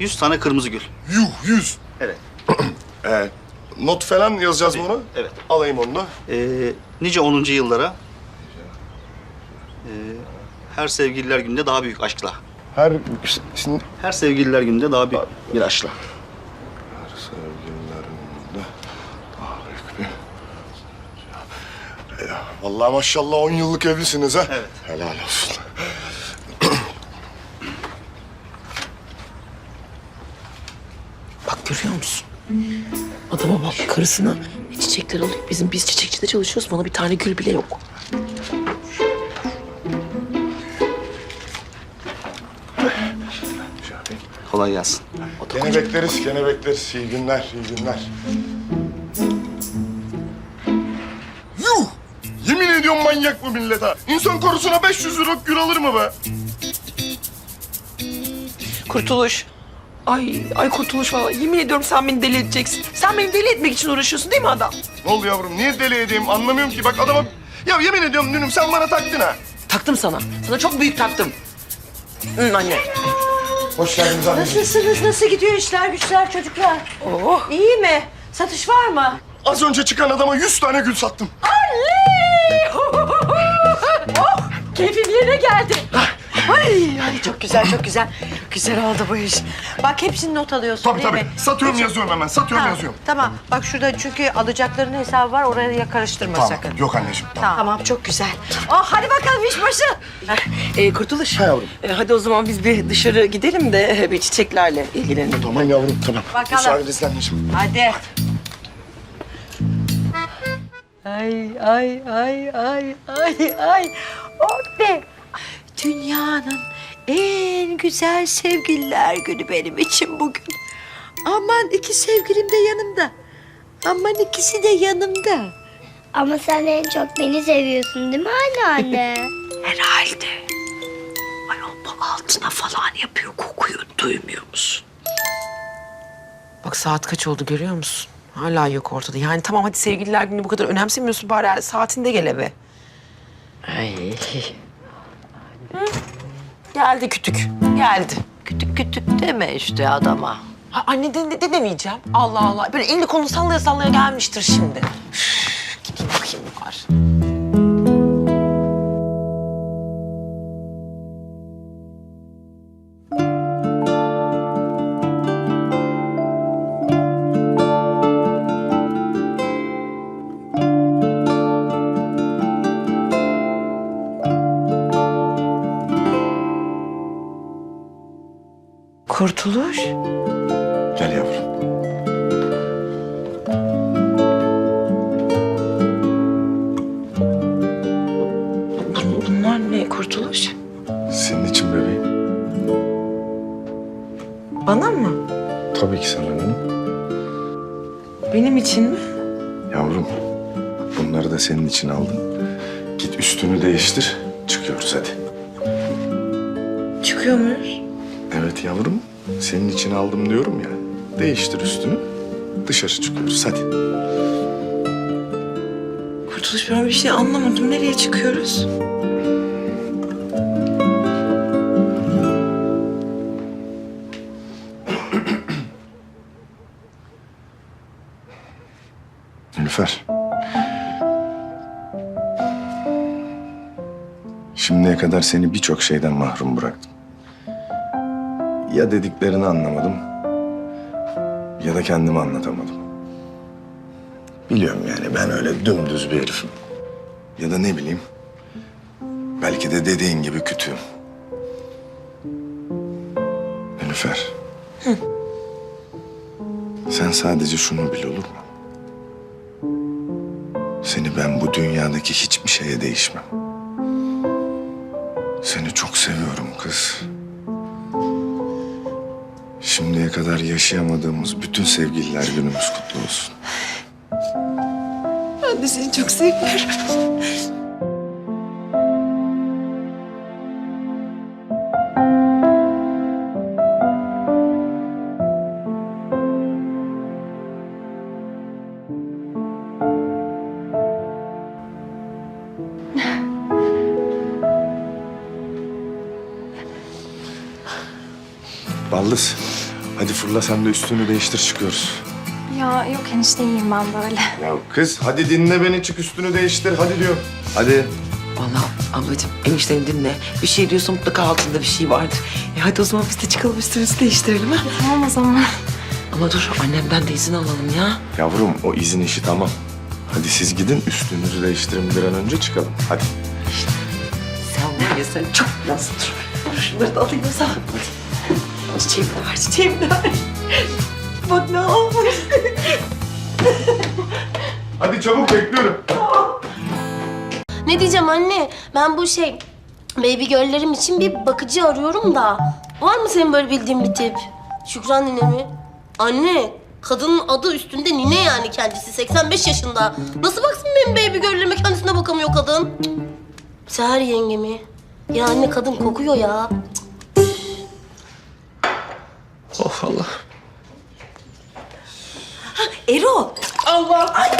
100 tane kırmızı gül. Yuh yüz. Evet. Ee, not falan yazacağız mı ona? Evet. Alayım onu da. Ee, nice 10. yıllara. Ee, her sevgililer gününde daha büyük aşkla. Her şimdi Her sevgililer gününde daha büyük bir aşkla. sevgililer gününde daha büyük bir... Ya, Vallahi maşallah 10 yıllık evlisiniz ha. Evet. Helal olsun. Görüyor musun? Adama bak karısına çiçekler alıyor. Bizim biz çiçekçide çalışıyoruz. Bana bir tane gül bile yok. Kolay gelsin. Gene bekleriz, gene bekleriz. İyi günler, iyi günler. Yuh! Yemin ediyorum manyak bu millet ha. İnsan korusuna 500 lira gül alır mı be? Kurtuluş. Ay, ay kurtuluş valla. Yemin ediyorum sen beni deli edeceksin. Sen beni deli etmek için uğraşıyorsun değil mi adam? Ne oldu yavrum? Niye deli edeyim? Anlamıyorum ki. Bak adama... Ya yemin ediyorum Nünüm sen bana taktın ha. Taktım sana. Sana çok büyük taktım. Hı, anne. Hoş geldiniz anneciğim. Nasılsınız? Nasıl gidiyor işler güçler çocuklar? Oh. İyi mi? Satış var mı? Az önce çıkan adama 100 tane gül sattım. oh! Keyfim yerine geldi. Ay, ay çok güzel çok güzel. Güzel oldu bu iş. Bak hepsini not alıyorsun Tabii değil tabii. mi? Satıyorum Hepsi- yazıyorum hemen. Satıyorum Ha, yazıyorum. Tamam. Bak şurada çünkü alacakların hesabı var. Oraya karıştırma Tamam. sakın. Yok anneciğim. Tamam. Tamam. tamam çok güzel. Oh hadi bakalım iş başı. Ee, kurtuluş. Ha yavrum. Ee, hadi o zaman biz bir dışarı gidelim de e, bir çiçeklerle ilgilenelim. Tamam yavrum tamam. Bakalım. Müsaadenizle anneciğim. Hadi. Ay ay ay ay ay ay. Oh be. Dünyanın en güzel sevgililer günü benim için bugün. Aman iki sevgilim de yanımda. Aman ikisi de yanımda. Ama sen en çok beni seviyorsun değil mi anneanne? Herhalde. Ayol bu altına falan yapıyor kokuyu duymuyor musun? Bak saat kaç oldu görüyor musun? Hala yok ortada. Yani tamam hadi sevgililer günü bu kadar önemsemiyorsun bari saatinde gel eve. Ay. Geldi kütük. Geldi. Kütük kütük deme işte adama. Ha, anne de, de, de demeyeceğim. Allah Allah. Böyle elini kolunu sallaya sallaya gelmiştir şimdi. Üf, Gideyim bakayım var. Kurtuluş. Gel yavrum. Bun- Bunlar ne kurtuluş? Senin için bebeğim. Bana mı? Tabii ki sana benim. Benim için mi? Yavrum, bunları da senin için aldım. Git üstünü değiştir, çıkıyoruz hadi. Çıkıyor muyuz? Evet yavrum, senin için aldım diyorum ya. Değiştir üstünü, dışarı çıkıyoruz hadi. Kurtuluş ben bir şey anlamadım. Nereye çıkıyoruz? Nilüfer. Şimdiye kadar seni birçok şeyden mahrum bıraktım. Ya dediklerini anlamadım ya da kendimi anlatamadım. Biliyorum yani ben öyle dümdüz bir herifim. Ya da ne bileyim belki de dediğin gibi kötüyüm. Nilüfer. Sen sadece şunu bil olur mu? Seni ben bu dünyadaki hiçbir şeye değişmem. Seni çok seviyorum kız. Şimdiye kadar yaşayamadığımız bütün sevgililer günümüz kutlu olsun. Ben de seni çok seviyorum. Baldız, Hadi fırla sen de üstünü değiştir çıkıyoruz. Ya yok enişte iyiyim ben böyle. Ya kız hadi dinle beni çık üstünü değiştir hadi diyorum. Hadi. Vallahi ablacığım enişteni dinle. Bir şey diyorsa mutlaka altında bir şey vardır. E hadi o zaman biz de çıkalım üstümüzü değiştirelim ha. Tamam o zaman. Ama dur annemden de izin alalım ya. Yavrum o izin işi tamam. Hadi siz gidin üstünüzü değiştirin bir an önce çıkalım. Hadi. Sen var ya sen çok nasıl dur. Şunları da alayım o zaman. Hadi. De ver. Bak ne olmuş. Hadi çabuk bekliyorum. Ne diyeceğim anne? Ben bu şey baby girl'lerim için bir bakıcı arıyorum da. Var mı senin böyle bildiğin bir tip? Şükran nine mi? Anne, kadının adı üstünde nine yani kendisi. 85 yaşında. Nasıl baksın benim baby girl'lerime kendisine bakamıyor kadın? Cık. Seher yenge mi? Ya anne kadın kokuyor ya. Oh Allah. Erol. Allah. Ay.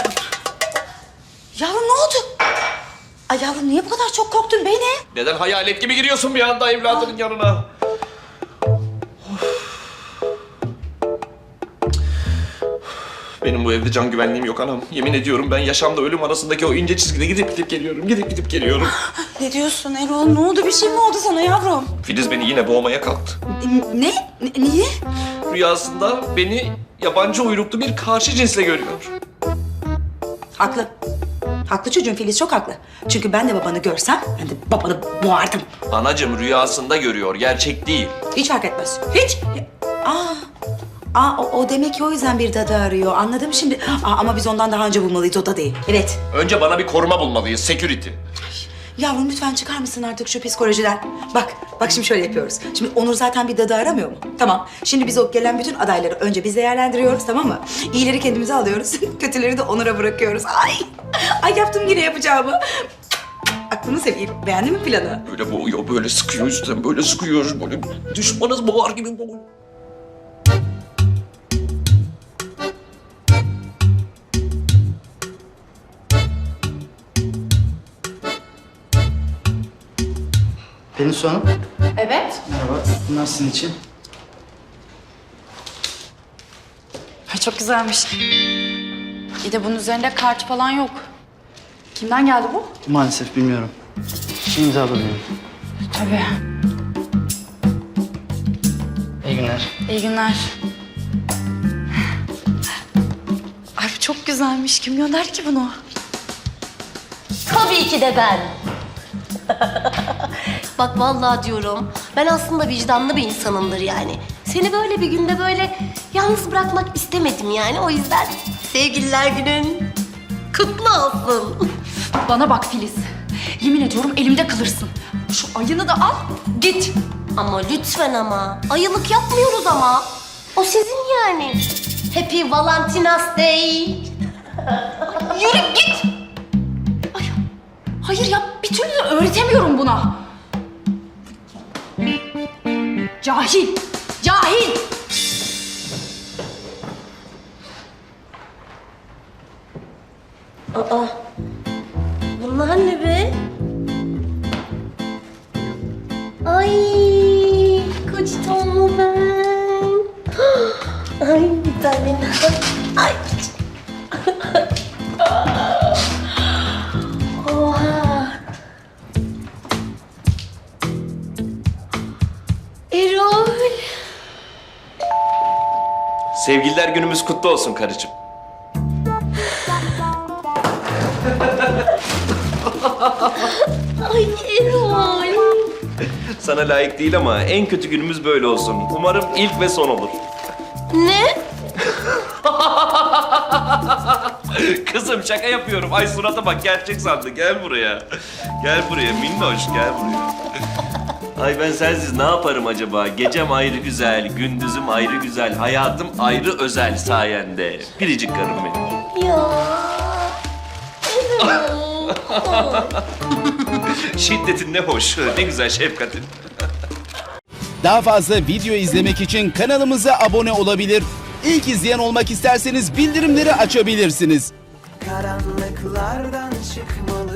Yavrum ne oldu? Ay yavrum niye bu kadar çok korktun beni? Neden hayalet gibi giriyorsun bir anda evladının yanına? Benim bu evde can güvenliğim yok anam. Yemin ediyorum ben yaşamda ölüm arasındaki o ince çizgide gidip gidip geliyorum. Gidip gidip geliyorum. Ne diyorsun Erol? Ne oldu? Bir şey mi oldu sana yavrum? Filiz beni yine boğmaya kalktı. Ne? Niye? Rüyasında beni yabancı uyruklu bir karşı cinsle görüyor. Haklı. Haklı çocuğum Filiz çok haklı. Çünkü ben de babanı görsem ben de babanı boğardım. Anacım rüyasında görüyor, gerçek değil. Hiç fark etmez. Hiç. Aa. Aa o, o demek ki o yüzden bir dadı arıyor. Anladım şimdi. Aa, ama biz ondan daha önce bulmalıyız o dadıyı. Evet. Önce bana bir koruma bulmalıyız, security. Yavrum lütfen çıkar mısın artık şu psikolojiden? Bak, bak şimdi şöyle yapıyoruz. Şimdi Onur zaten bir dadı aramıyor mu? Tamam. Şimdi biz o gelen bütün adayları önce biz değerlendiriyoruz tamam mı? İyileri kendimize alıyoruz. Kötüleri de Onur'a bırakıyoruz. Ay! Ay yaptım yine yapacağımı. Aklını seveyim. Beğendin mi planı? Böyle boğuyor, böyle sıkıyor üstten, böyle sıkıyor, böyle düşmanız boğar gibi boğuyor. Pelinsu Hanım. Evet. Merhaba. Bunlar sizin için. Ay, çok güzelmiş. Bir de bunun üzerinde kart falan yok. Kimden geldi bu? Maalesef bilmiyorum. Şimdi imzalıyorum. Tabii. İyi günler. İyi günler. Ay bu çok güzelmiş. Kim gönderdi ki bunu? Tabii ki de ben. Bak vallahi diyorum. Ben aslında vicdanlı bir insanımdır yani. Seni böyle bir günde böyle yalnız bırakmak istemedim yani. O yüzden sevgililer günün kutlu olsun. Bana bak Filiz. Yemin ediyorum elimde kalırsın. Şu ayını da al, git. Ama lütfen ama. Ayılık yapmıyoruz ama. O sizin yani. Happy Valentine's Day. Yürü git. Ay, hayır ya bir türlü öğretemiyorum buna. Cahil, cahil. Aa, bunlar ne be? Ay, kaçtım mı ben? Ay, bir tane daha. Ay. Sevgililer günümüz kutlu olsun karıcığım. Ay Erol. Sana layık değil ama en kötü günümüz böyle olsun. Umarım ilk ve son olur. Ne? Kızım şaka yapıyorum. Ay surata bak gerçek sandı. Gel buraya. Gel buraya minnoş gel buraya. Ay ben sensiz ne yaparım acaba? Gecem ayrı güzel, gündüzüm ayrı güzel, hayatım ayrı özel sayende. Biricik karım benim. Ya. Şiddetin ne hoş, ne güzel şefkatin. Daha fazla video izlemek için kanalımıza abone olabilir. İlk izleyen olmak isterseniz bildirimleri açabilirsiniz. karanlıklardan çıkmalı